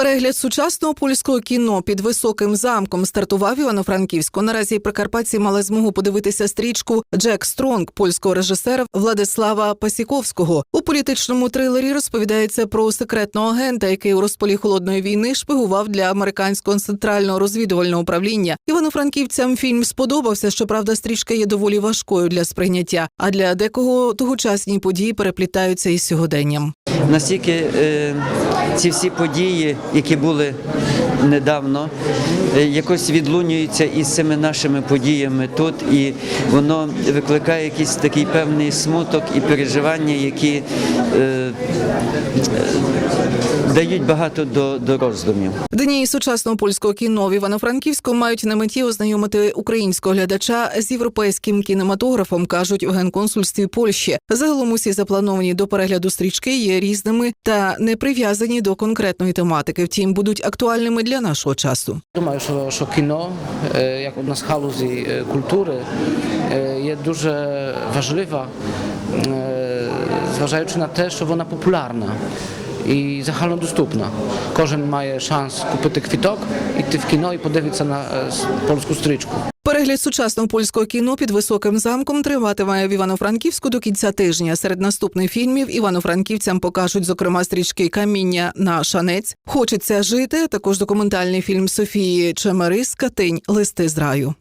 Перегляд сучасного польського кіно під високим замком стартував Івано-Франківську. Наразі прикарпатці мали змогу подивитися стрічку Джек Стронг польського режисера Владислава Пасіковського. У політичному трилері розповідається про секретного агента, який у розпалі холодної війни шпигував для американського центрального розвідувального управління. Івано-франківцям фільм сподобався. Щоправда, стрічка є доволі важкою для сприйняття. А для декого тогочасні події переплітаються із сьогоденням. Настільки е, ці всі події, які були недавно, е, якось відлунюються із цими нашими подіями тут, і воно викликає якийсь такий певний смуток і переживання, які е, дають багато до, до роздумів. Дні сучасного польського кіно в Івано-Франківську мають на меті ознайомити українського глядача з європейським кінематографом, кажуть у генконсульстві Польщі. Загалом усі заплановані до перегляду стрічки є різними та не прив'язані до конкретної тематики. Втім, будуть актуальними для нашого часу. Думаю, що, що кіно, е, як одна з галузей е, культури, е, є дуже важлива, зважаючи на те, що вона популярна і загальнодоступна. Кожен має шанс купити квіток, іти в кіно і подивитися на польську стрічку. Перегляд сучасного польського кіно під високим замком триватиме в Івано-Франківську до кінця тижня. Серед наступних фільмів івано-франківцям покажуть, зокрема, стрічки Каміння на шанець. Хочеться жити. Також документальний фільм Софії Чемерис Катинь Листи з раю.